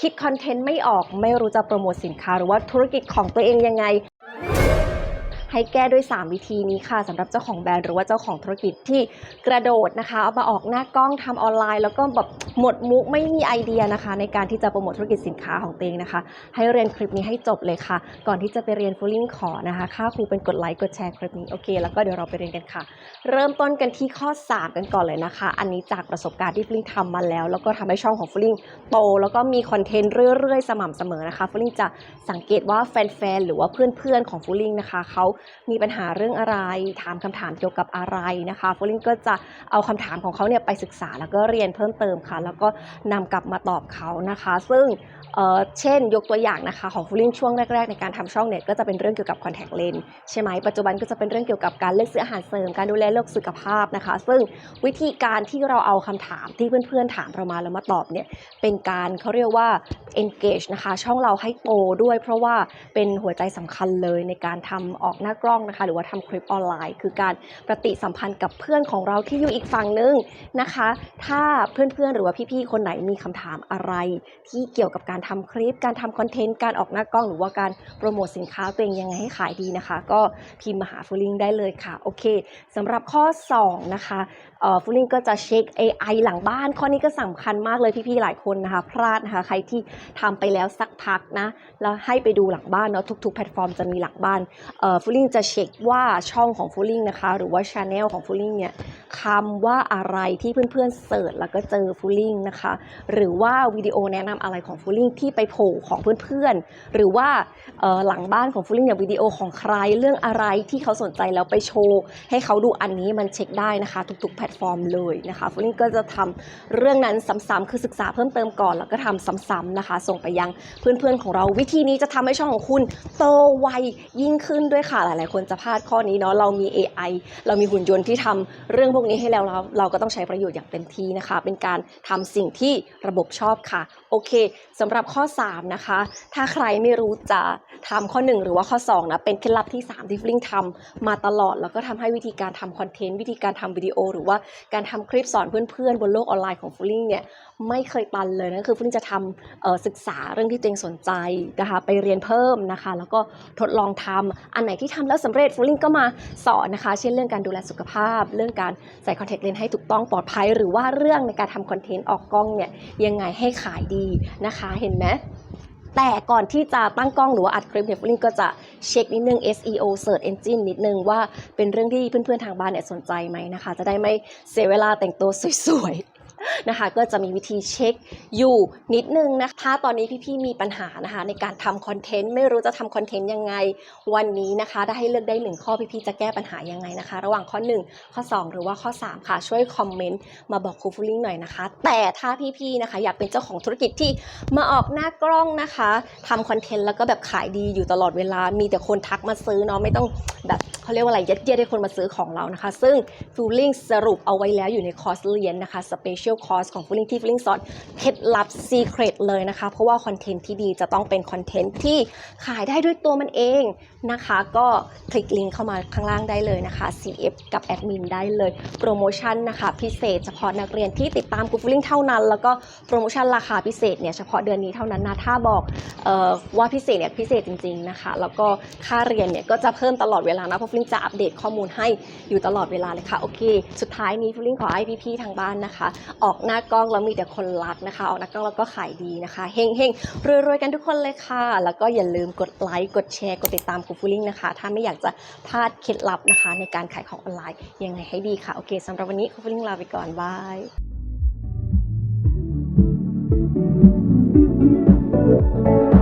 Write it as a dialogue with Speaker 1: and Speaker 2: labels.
Speaker 1: คิดคอนเทนต์ไม่ออกไม่รู้จะโปรโมทสินค้าหรือว่าธุรกิจของตัวเองยังไง ให้แก้ด้วย 3 วิธีนี้ค่ะสำหรับเจ้าของแบรนด์หรือว่าเจ้าของธุรกิจที่กระโดดนะคะเอามาออกหน้ากล้องทำออนไลน์ แล้วก็แบบหมดมุกไม่มีไอเดียนะคะ ในการที่จะโปรโมทธุรกิจสินค้าของตัวเองนะคะ ให้เรียนคลิปนี้ให้จบเลยค่ะ ก่อนที่จะไปเรียนฟูลิ่งขอนะคะค่าครูเป็นกดไลค์กดแชร์คลิปนี้โอเคแล้วก็เดี๋ยวเราไปเรียนกันค่ะ เริ่มต้นกันที่ข้อ 3 กันก่อนเลยนะคะ อันนี้จากประสบการณ์ที่ฟูลิ่งทำมาแล้ว แล้วก็ทำให้ช่องของฟูลิ่งโต แล้วก็มีคอนเทนต์เรื่อยๆ สม่ำเสมอนะคะฟูลิ่งจะสังเกตว่าแฟนๆหรือว่าเพื่อนๆของฟูลิ่งนะคะเขามีปัญหาเรื่องอะไร ถามคำถามเกี่ยวกับอะไรนะคะฟูลิ่งก็จะเอาคำถามของเขาเนี่ยไปศึกษาแล้วก็เรียนเพิ่มเติมค่ะ แล้วก็นำกลับมาตอบเขานะคะ ซึ่งเเช่นยกตัวอย่างนะคะของฟูลิ่งช่วงแรกๆในการทำช่องเนี่ยก็จะเป็นเรื่องเกี่ยวกับคอนแทคเลนส์ใช่ไหมปัจจุบันก็จะเป็นเรื่องเกี่ยวกับการเลือกซื้ออาหารเสริมการดูแลโรคสุขภาพนะคะ ซึ่งวิธีการที่เราเอาคำถามที่เพื่อนๆถามเรามาแล้วมาตอบเนี่ยเป็นการเขาเรียกว่า engage นะคะ ช่องเราให้โตด้วย เพราะว่าเป็นหัวใจสำคัญเลยในการทำออกหน้ากล้องนะคะ หรือว่าทำคลิปออนไลน์ คือการปฏิสัมพันธ์กับเพื่อนของเราที่อยู่อีกฝั่งนึงนะคะ ถ้าเพื่อนๆหรือว่าพี่ๆคนไหนมีคำถามอะไร ที่เกี่ยวกับการทำคลิป การทำคอนเทนต์การออกหน้ากล้อง หรือว่าการโปรโมทสินค้าตัวเองยังไงให้ขายดีนะคะ ก็พิมพ์มาหาฟูลิงได้เลยค่ะโอเคสำหรับข้อ 2 นะคะฟูลิงก็จะเช็ค AI หลังบ้าน ข้อนี้ก็สำคัญมากเลยพี่ๆหลายคนนะคะ พลาดนะคะใครที่ทำไปแล้วสักพักนะแล้วให้ไปดูหลังบ้านเนาะทุกๆแพลตฟอร์มจะมีหลังบ้านเอ่อฟูลิงจะเช็คว่าช่องของฟูลิงนะคะ หรือว่าช anel ของฟูลิงเนี่ยคำว่าอะไรที่เพื่อนๆเสิร์ชแล้วก็เจอฟูลิงนะคะ หรือว่าวิดีโอแนะนำอะไรของฟูลิงที่ไปโผล่ของเพื่อนๆ หรือว่าหลังบ้านของฟูลิ่งอย่างวิดีโอของใครเรื่องอะไรที่เขาสนใจแล้วไปโชว์ ให้เขาดูอันนี้มันเช็คได้นะคะ ทุกๆ แพลตฟอร์มเลยนะคะฟูลิงก็จะทำเรื่องนั้นซ้ำๆคือศึกษาเพิ่มเติมก่อนแล้วก็ทำซ้ำๆนะคะ ส่งไปยังเพื่อนๆของเราวิธีนี้จะทำให้ช่องของคุณโตไวยิ่งขึ้นด้วยค่ะลายๆ คนจะพลาดข้อนี้เนาะเรามี AI เรามีหุ่นยนต์ที่ทำเรื่องพวกนี้ให้แล้วเราเราก็ต้องใช้ประโยชน์อย่างเต็มที่นะคะ เป็นการทำสิ่งที่ระบบชอบค่ะ โอเคสำหรับข้อ 3 นะคะ ถ้าใครไม่รู้จะทำข้อ 1 หรือว่าข้อ2นะเป็นเคล็ดลับที่ 3 ที่ฟลิงทำมาตลอด แล้วก็ทำให้วิธีการทำคอนเทนต์วิธีการทำวิดีโอ หรือว่าการทำคลิปสอนเพื่อนๆ บนโลกออนไลน์ของฟลิงเนี่ยไม่เคยตันเลยนะคือฟลิงจะทำศึกษาเรื่องที่ตัวเองสนใจนะคะไปเรียนเพิ่มนะคะ แล้วก็ทดลองทำอันไหนที่ทำแล้วสำเร็จฟูลิงก็มาสอนนะคะ เช่นเรื่องการดูแลสุขภาพ เรื่องการใส่คอนแทคเลนส์ให้ถูกต้องปลอดภัย หรือว่าเรื่องในการทำคอนเทนต์ออกกล้องเนี่ยยังไงให้ขายดีนะคะ เห็นไหมแต่ก่อนที่จะตั้งกล้องหรือว่าอัดคลิปเนี่ยฟลิงก็จะเช็คนิดนึง SEO Search Engine นิดนึงว่าเป็นเรื่องที่เพื่อนๆทางบ้านเนี่ยสนใจไหมนะคะ จะได้ไม่เสียเวลาแต่งตัวสวยๆ นะคะ ก็จะมีวิธีเช็คอยู่นิดนึงนะคะ ถ้าตอนนี้พี่ๆมีปัญหานะคะ ในการทำคอนเทนต์ไม่รู้จะทำคอนเทนต์ยังไงวันนี้นะคะถ้ให้เลือกได้หนึ่งข้อพี่ๆจะแก้ปัญหายังไงนะคะ ระหว่างข้อ 1 ข้อ 2 หรือว่าข้อ 3 ค่ะ ช่วยคอมเมนต์มาบอกครูฟูลิงหน่อยนะคะ แต่ถ้าพี่ๆนะคะ อยากเป็นเจ้าของธุรกิจที่มาออกหน้ากล้องนะคะทำคอนเทนต์แล้วก็แบบขายดีอยู่ตลอดเวลามีแต่คนทักมาซื้อเนาะไม่ต้องแบบเขาเรียกว่าอะไรยัดเยียดให้คนมาซื้อของเรานะคะ ซึ่งฟูลิงสรุปเอาไว้แล้วอยู่ในคอร์สเรียนนะคะ Special Course ของฟูลิงที่ฟูลิงสอนเคล็ดลับ Secret เลยนะคะ เพราะว่าคอนเทนต์ที่ดีจะต้องเป็นคอนเทนต์ที่ขายได้ด้วยตัวมันเองนะคะ ก็คลิกลิงก์เข้ามาข้างล่างได้เลยนะคะ CF กับแอดมินได้เลยโปรโมชั่นนะคะ พิเศษเฉพาะนักเรียนที่ติดตามกูฟูลิงเท่านั้น แล้วก็โปรโมชั่นราคาพิเศษเนี่ยเฉพาะเดือนนี้เท่านั้นนะถ้าบอกออว่าพิเศษเนี่ยพิเศษจริง ๆนะคะ แล้วก็ค่าเรียนเนี่ยก็จะเพิ่มตลอดเวลานะเพราะฟูลิงจะอัปเดตข้อมูลให้อยู่ตลอดเวลาเลยค่ะโอเค สุดท้ายนี้ฟูลิงขอให้พี่ๆทางบ้านนะคะออกหน้ากล้องแล้วมีแต่คนรักนะคะ ออกหน้ากล้องแล้วก็ขายดีนะคะเฮงเฮงๆรวยๆกันทุกคนเลยค่ะ แล้วก็อย่าลืมกดไลค์กดแชร์กดติดตามกูฟูลิงนะคะ ถ้าไม่อยากจะพลาดเคล็ดลับนะคะ ในการขายของออนไลน์ยังไงให้ดีค่ะ โอเคสำหรับวันนี้กูฟูลิงลาไปก่อนบาย
Speaker 2: Thank